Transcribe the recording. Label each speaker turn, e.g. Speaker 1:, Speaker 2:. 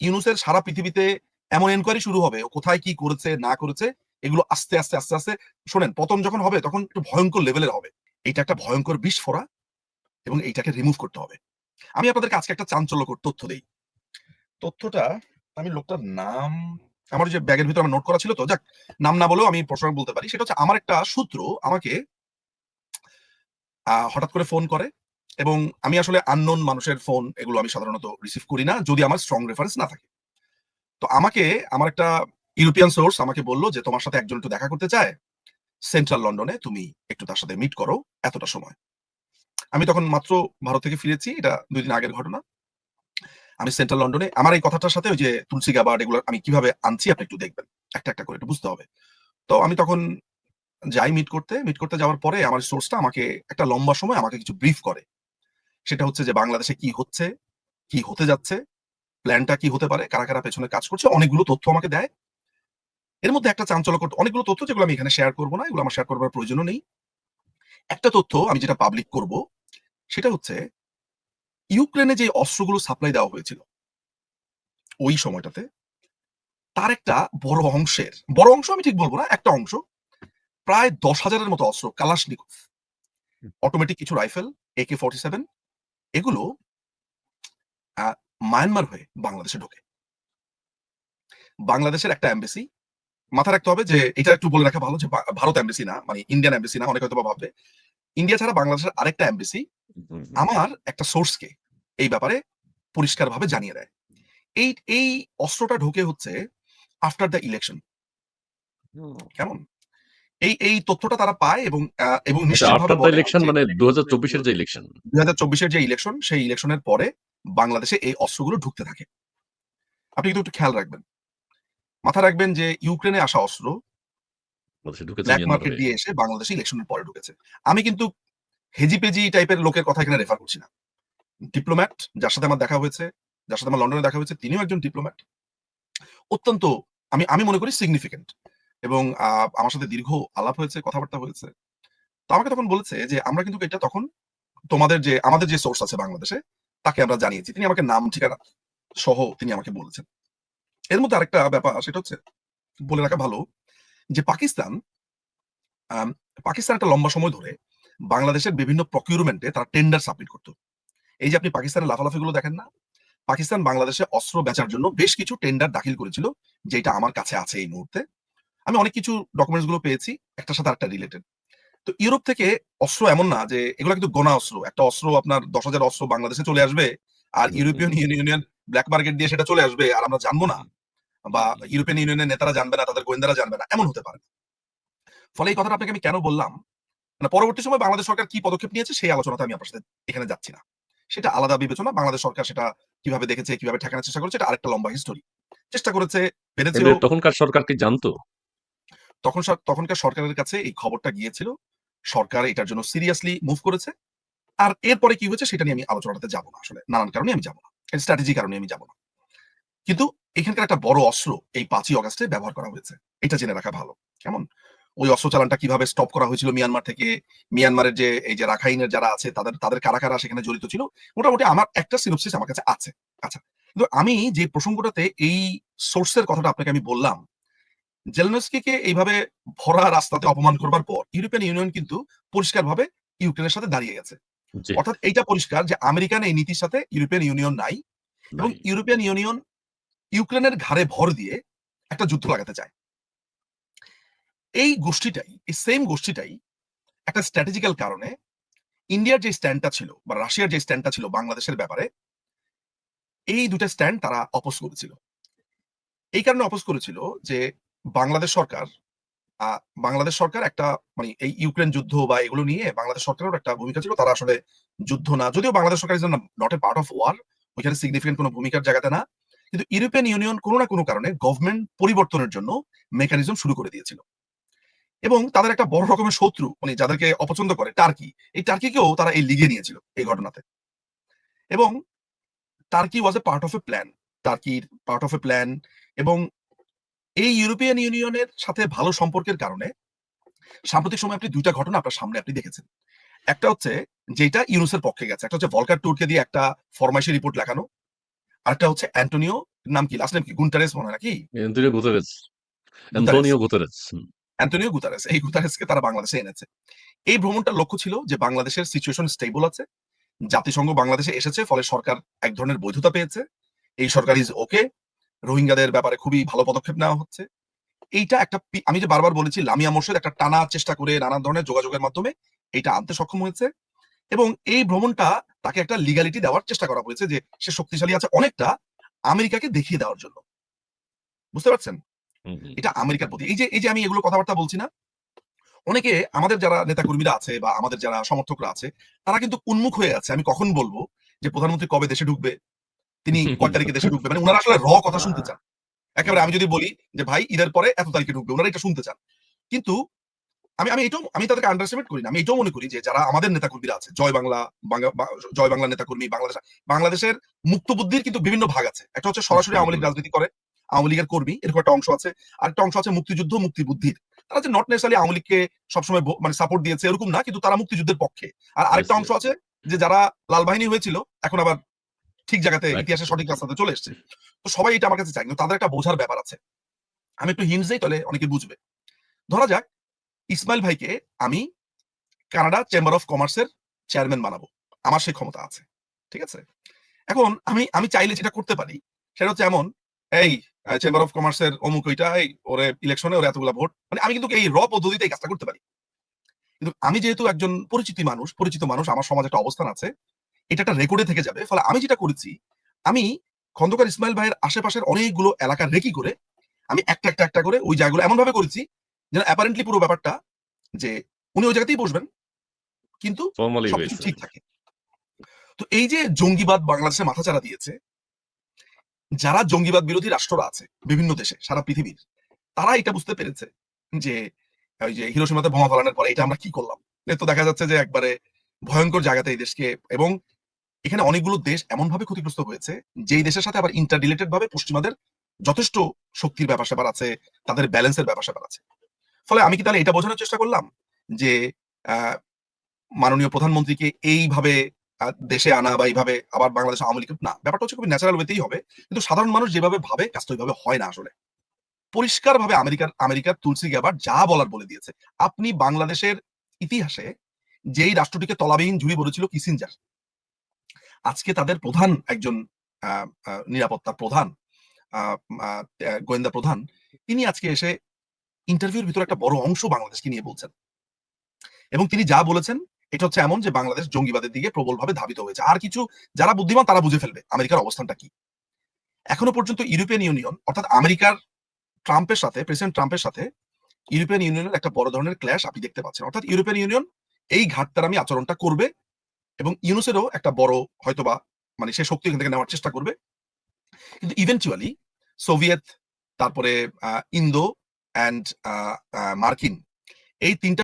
Speaker 1: ইউনুসের সারা পৃথিবীতে এমন এনকোয়ারি শুরু হবে কোথায় কি করেছে, না করেছে, এগুলো আস্তে আস্তে আস্তে আস্তে, শোনেন পতন যখন হবে, তখন একটু ভয়ঙ্কর লেভেলের হবে। এটা একটা ভয়ঙ্কর বিস্ফোরা এবং এইটাকে রিমুভ করতে হবে। আমি আপনাদেরকে আজকে একটা চাঞ্চল্যকর তথ্য দেই। তথ্যটা, আমি লোকটার নাম, আমার যে ব্যাগের ভিতরে আমার নোট করা ছিল তো, যাক, নাম না বলেও আমি প্রশ্ন বলতে পারি। সেটা হচ্ছে, আমার একটা সূত্র আমাকে হঠাৎ করে ফোন করে এবং আমি আসলে আননোন মানুষের ফোন এগুলো আমি সাধারণত রিসিভ করি না যদি আমার স্ট্রং রেফারেন্স না থাকে। তো আমাকে, আমার একটা ইউরোপিয়ান সোর্স আমাকে বলল যে, তোমার সাথে একজন একটু দেখা করতে চায়? সেন্ট্রাল লন্ডনে তুমি একটু তার সাথে মিট করো এতটা সময়। আমি তখন মাত্র ভারত থেকে ফিরেছি, এটা দুই দিন আগের ঘটনা। আমি সেন্ট্রাল লন্ডনে আমার এই কথাটার সাথে ওই যে তুলসী গাবার্ড এগুলো আমি কীভাবে আনছি আপনি একটু দেখবেন, একটা একটা করে, একটু বুঝতে হবে। তো আমি তখন যাই মিট করতে মিট করতে যাওয়ার পরে আমার সোর্সটা আমাকে একটা লম্বা সময় আমাকে কিছু ব্রিফ করে। সেটা হচ্ছে যে বাংলাদেশে কি হচ্ছে কি হতে যাচ্ছে প্ল্যানটা কি হতে পারে কারা কারা পেছনে কাজ করছে অনেকগুলো তথ্য আমাকে দেয়। এর মধ্যে একটা চাঞ্চল্যকর অনেকগুলো তথ্য যেগুলো আমি এখানে শেয়ার করব না এগুলো আমার শেয়ার করবার প্রয়োজনও নেই। একটা তথ্য আমি যেটা পাবলিক করব সেটা হচ্ছে ইউক্রেনে যে অস্ত্রগুলো সাপ্লাই দেওয়া হয়েছিল ওই সময়টাতে তার একটা বড় অংশের বড় অংশ আমি ঠিক বলব না একটা অংশ প্রায় দশ হাজারের মতো অস্ত্র কালাশনিকভ অটোমেটিক কিছু রাইফেল একে ফর্টি সেভেন এগুলো মায়ানমার হয়ে বাংলাদেশে ঢোকে। বাংলাদেশের একটা এমবেসি মাথা রাখতে হবে যে এটা একটু বলে রাখা ভালো যে ভারত এমবেসি না মানে ইন্ডিয়ান এমবেসি না অনেক হয়তো বা ভাববে। ইন্ডিয়া ছাড়া বাংলাদেশের আরেকটা এমবেসি আমার একটা সোর্সকে এই ব্যাপারে পরিষ্কারভাবে জানিয়ে দেয়। এই এই অস্ত্রটা ঢোকে হচ্ছে আফটার দ্য ইলেকশন কেমন? এই এই তথ্যটা তারা পায় এবং এবং নিশ্চিতভাবে বলে
Speaker 2: ইলেকশন মানে দু হাজার চব্বিশের যে ইলেকশন
Speaker 1: দুই হাজার চব্বিশের যে ইলেকশন সেই ইলেকশনের পরে বাংলাদেশে এই অস্ত্রগুলো ঢুকতে থাকে। আপনি কিন্তু একটু খেয়াল রাখবেন। মাথা রাখবেন যে ইউক্রেনে আসা অস্ত্র ব্ল্যাক মার্কেট দিয়ে এসে বাংলাদেশে ইলেকশনের পরে ঢুকেছে। আমি কিন্তু হেজিপেজি টাইপের লোকের কথা এখানে রেফার করছি না। ডিপ্লোম্যাট যার সাথে আমার দেখা হয়েছে যার সাথে আমার লন্ডনে দেখা হয়েছে তিনিও একজন ডিপ্লোম্যাট অত্যন্ত আমি আমি মনে করি সিগনিফিকেন্ট এবং আমার সাথে দীর্ঘ আলাপ হয়েছে, কথাবার্তা হয়েছে। তো আমাকে তখন বলেছে যে, আমরা কিন্তু এটা তখন তোমাদের যে, আমাদের যে সোর্স আছে বাংলাদেশে, তাকে আমরা জানিয়েছি। তিনি আমাকে নাম, ঠিকানা সহ তিনি আমাকে বলেছেন। এর মধ্যে আরেকটা ব্যাপার, সেটা হচ্ছে, বলে রাখা ভালো যে, পাকিস্তান পাকিস্তান একটা লম্বা সময় ধরে বাংলাদেশের বিভিন্ন প্রকিউরমেন্টে তারা টেন্ডার সাবমিট করতো। এই যে, আপনি পাকিস্তানের লাফালাফিগুলো দেখেন না? পাকিস্তান বাংলাদেশে অস্ত্র বেচার জন্য বেশ কিছু টেন্ডার দাখিল করেছিল, যেটা আমার কাছে আছে এই মুহূর্তে। আমি অনেক কিছু ডকুমেন্টসগুলো পেয়েছি একটার সাথে একটা রিলেটেড তো ইউরোপ থেকে অস্ত্র এমন না যে এগুলো কিন্তু গোনা অস্ত্র। একটা অস্ত্র আপনার দশ হাজার অস্ত্র বাংলাদেশে চলে আসবে আর ইউরোপিয়ান ইউনিয়ন ব্ল্যাক মার্কেট দিয়ে সেটা চলে আসবে আর আমরা জানব না। বা ইউরোপিয়ান ইউনিয়নের নেতারা জানবে না তাদের গোয়েন্দারা জানবে না। এমন হতে পারে। ফলে এই কথাটা আপনাকে আমি কেন বললাম? মানে পরবর্তী সময় বাংলাদেশ সরকার কি পদক্ষেপ নিয়েছে সেই আলোচনাতে আমি আপনার সাথে এখানে যাচ্ছি না। সেটা আলাদা বিবেচনা। বাংলাদেশ সরকার সেটা কীভাবে দেখেছে কীভাবে ঠেকানোর চেষ্টা করেছে এটা আরেকটা লম্বা হিস্টোরি চেষ্টা করেছে
Speaker 2: তখনকার সরকার কি জানতো?
Speaker 1: তখন তখনকার সরকারের কাছে এই খবরটা গিয়েছিল। সরকার এটার জন্য সিরিয়াসলি মুভ করেছে। আর এরপরে কি হয়েছে সেটা নিয়ে আমি আলোচনাটাতে যাব না আসলে। নানান কারণে আমি যাব না। স্ট্র্যাটেজি কারণে আমি যাব না। কিন্তু এখানকার একটা বড় অস্ত্র এই পাঁচই অগাস্টে ব্যবহার করা হয়েছে। এটা জেনে রাখা ভালো। কেমন? ওই অস্ত্র চালানটা কীভাবে স্টপ করা হয়েছিল মিয়ানমার থেকে? মিয়ানমারের যে, এই যে রাখাইনের যারা আছে, তাদের তাদের কারা কারা সেখানে জড়িত ছিল। মোটামুটি আমার একটা সিনোপসিস আমার কাছে আছে। আচ্ছা কিন্তু আমি যে প্রসঙ্গটাতে এই সোর্সের কথাটা আপনাকে আমি বললাম জেলনস্কিকে এইভাবে ভরা রাস্তাতে অপমান করবার পর ইউরোপিয়ান ইউনিয়ন কিন্তু পরিষ্কারভাবে ইউক্রেনের সাথে দাঁড়িয়ে গেছে। অর্থাৎ এইটা পরিষ্কার যে আমেরিকান এই নীতির সাথে ইউরোপিয়ান ইউনিয়ন নাই এবং ইউরোপিয়ান ইউনিয়ন ইউক্রেনের ঘাড়ে ভর দিয়ে একটা যুদ্ধ লাগাতে চায়। এই গোষ্ঠীটাই এই সেম গোষ্ঠীটাই একটা স্ট্র্যাটেজিক্যাল কারণে ইন্ডিয়ার যে স্ট্যান্ডটা ছিল বা রাশিয়ার যে স্ট্যান্ডটা ছিল বাংলাদেশের ব্যাপারে এই দুটা স্ট্যান্ড তারা অপোজ করেছিল। এই কারণে অপোজ করেছিল যে বাংলাদেশ সরকার বাংলাদেশ সরকার একটা মানে এই ইউক্রেন যুদ্ধ বা এগুলো নিয়ে বাংলাদেশ সরকারের একটা ভূমিকা ছিল। তারা আসলে যুদ্ধ না, যদিও বাংলাদেশ সরকার not a part of war ওইখানে সিগনিফিকেন্ট কোনো ভূমিকার জায়গাতে না। কিন্তু ইউরোপিয়ান ইউনিয়ন কোনো না কোনো কারণে গভর্নমেন্ট পরিবর্তনের জন্য মেকানিজম শুরু করে দিয়েছিল। এবং তাদের একটা বড় রকমের শত্রু মানে যাদেরকে অপছন্দ করে টার্কি এই টার্কিকেও তারা এই লিগে নিয়েছিল এই ঘটনাতে। এবং Turkey was a part of a plan টার্কির part of a plan এবং এই ইউরোপিয়ান ইউনিয়নের সাথে ভালো সম্পর্কের কারণে সাম্প্রতিক সময় আপনি দুইটা ঘটনা আপনার সামনে আপনি দেখেছেন। একটা হচ্ছে যেটা ইউনুসের পক্ষে গেছে একটা হচ্ছে ভলকার টুরকে দিয়ে একটা ফরমাইশি রিপোর্ট লেখানো আরেকটা হচ্ছে অ্যান্টোনিও নাম কি লাস্ট নেম কি গুন্টারেস মনে নাকি?
Speaker 2: Antonio Guterres Antonio Guterres
Speaker 1: Antonio Guterres এই গুতারেসকে তারা বাংলাদেশে এনেছে। এই ভ্রমণটার লক্ষ্য ছিল যে বাংলাদেশের সিচুয়েশন স্টেবল আছে জাতিসংঘ বাংলাদেশে এসেছে ফলে সরকার এক ধরনের বৈধতা পেয়েছে এই সরকার ইজ ওকে রোহিঙ্গাদের ব্যাপারে খুবই ভালো পদক্ষেপ নেওয়া হচ্ছে। এইটা একটা আমি যে বারবার বলেছি লামিয়া মোর্শেদ একটা টানা চেষ্টা করে নানা ধরনের যোগাযোগের মাধ্যমে এইটা আনতে সক্ষম হয়েছে এবং এই ভ্রমণটা তাকে একটা লিগালিটি দেওয়ার চেষ্টা করা হয়েছে যে সে শক্তিশালী আছে অনেকটা আমেরিকাকে দেখিয়ে দেওয়ার জন্য। বুঝতে পারছেন। এটা আমেরিকার প্রতি। এই যে এই যে আমি এগুলো কথাবার্তা বলছি না অনেকে আমাদের যারা নেতাকর্মীরা আছে বা আমাদের যারা সমর্থকরা আছে তারা কিন্তু উন্মুখ হয়ে আছে। আমি কখন বলব যে প্রধানমন্ত্রী কবে দেশে ঢুকবে? তিনি কয় তারিখে দেশে ঢুকবে? মানে ওনারা আসলে র কথা শুনতে চান। একেবারে আমি যদি বলি যে ভাই ঈদের পরে এত তারিখে ঢুকবে? ওনারা এটা শুনতে চান। কিন্তু আমি আমি এটাও আমি তাদেরকে আন্ডারস্টিমেট করি না। আমি এটাও মনে করি যে যারা আমাদের নেতাকর্মীরা আছে জয় বাংলা জয় বাংলা নেতাকর্মী বাংলাদেশ বাংলাদেশের মুক্ত বুদ্ধির কিন্তু বিভিন্ন ভাগ আছে। একটা হচ্ছে সরাসরি আওয়ামী লীগ রাজনীতি করে আওয়ামী লীগের কর্মী এরকম একটা অংশ আছে। আর একটা অংশ আছে মুক্তিযুদ্ধ মুক্তি বুদ্ধির তারা যে নট নেসারি আওয়ামী লীগকে সবসময় মানে সাপোর্ট দিয়েছে এরকম না কিন্তু তারা মুক্তিযুদ্ধের পক্ষে। আর আরেকটা অংশ আছে যে যারা লাল বাহিনী হয়েছিল এখন আবার ঠিক জায়গাতে ইতিহাসের সঠিক রাস্তাতে চলে এসেছে। তো সবাই এটা আমার কাছে চাই কিন্তু তাদের একটা বোঝার ব্যাপার আছে। আমি একটু হিন্টস দিই তাহলে অনেকে বুঝবে। ধরা যাক ইসমাইল ভাইকে আমি কানাডা চেম্বার অফ কমার্সের চেয়ারম্যান বানাবো। আমার সেই ক্ষমতা আছে। ঠিক আছে? এখন আমি আমি চাইলে যেটা করতে পারি সেটা হচ্ছে এমন এই চেম্বার অফ কমার্সের অমুক ওইটা এই ওরে ইলেকশনে ওরে এতগুলা ভোট মানে আমি কিন্তু এই র পদ্ধতিতে এই কাজটা করতে পারি। কিন্তু আমি যেহেতু একজন পরিচিত মানুষ পরিচিত মানুষ আমার সমাজে একটা অবস্থান আছে এটা একটা রেকর্ডে থেকে যাবে। ফলে আমি যেটা করেছি আমি খন্দকার ইসমাইল ভাইয়ের আশেপাশের অনেকগুলো এলাকা রেকি করে আমি একটা একটা একটা করে ওই জায়গাগুলো এমন ভাবে করেছি যেন অ্যাপারেন্টলি পুরো ব্যাপারটা যে উনি ওই জায়গাতেই বসবেন কিন্তু ঠিক থাকে। তো এই যে জঙ্গিবাদ বাংলাদেশে মাথাচাড়া দিয়েছে যারা জঙ্গিবাদ বিরোধী রাষ্ট্ররা আছে বিভিন্ন দেশে সারা পৃথিবীর তারা এটা বুঝতে পেরেছে যে ওই যে হিরোসীমাতে বোমা ফালানোর পরে এটা আমরা কি করলাম? এ তো দেখা যাচ্ছে যে একবারে ভয়ঙ্কর জায়গাতে এই দেশকে এবং এখানে অনেকগুলো দেশ এমন ভাবে ক্ষতিগ্রস্ত হয়েছে, যেই দেশের সাথে আবার ইন্টার রিলেটেড ভাবে পশ্চিমাদের যথেষ্ট শক্তির ব্যাপার স্যাপার আছে, তাদের ব্যালেন্সের ব্যাপার স্যাপার আছে। ফলে আমি কি তাহলে এটা বোঝানোর চেষ্টা করলাম? যে মাননীয় প্রধানমন্ত্রীকে এইভাবে দেশে আনা বা এইভাবে আবার বাংলাদেশ আওয়ামী লীগ, না, ব্যাপারটা হচ্ছে খুবই ন্যাচারাল ওয়েতেই হবে। কিন্তু সাধারণ মানুষ যেভাবে ভাবে কাজটা ওইভাবে হয় না আসলে। পরিষ্কার ভাবে আমেরিকার আমেরিকার তুলসী গ্যাবার যা বলার বলে দিয়েছে। আপনি বাংলাদেশের ইতিহাসে যেই রাষ্ট্রটিকে তলাবিহীন ঝুড়ি বলেছিল কিসিনজার আজকে তাদের প্রধান একজন নিরাপত্তা প্রধান গোয়েন্দা প্রধান, তিনি আজকে এসে ইন্টারভিউর ভিতরে একটা বড় অংশ বাংলাদেশকে নিয়ে বলছেন। এবং তিনি যা বলেছেন, এটা হচ্ছে এমন যে বাংলাদেশ জঙ্গিবাদের দিকে প্রবলভাবে ধাবিত হয়েছে। আর কিছু যারা বুদ্ধিমান তারা বুঝে ফেলবে আমেরিকার অবস্থানটা কি। এখনও পর্যন্ত ইউরোপিয়ান ইউনিয়ন, অর্থাৎ আমেরিকার ট্রাম্পের সাথে, প্রেসিডেন্ট ট্রাম্পের সাথে ইউরোপিয়ান ইউনিয়নের একটা বড় ধরনের ক্ল্যাশ আপনি দেখতে পাচ্ছেন। অর্থাৎ ইউরোপিয়ান ইউনিয়ন এই ঘাটতার আমি আচরণটা করবে এবং ইউনুসেরও একটা বড় হয়তোবা মানে সে শক্তি এখান থেকে নেওয়ার চেষ্টা করবে। কিন্তু ইভেন্চুয়ালি সোভিয়েত তারপরে ইন্দো অ্যান্ড মার্কিন, এই তিনটা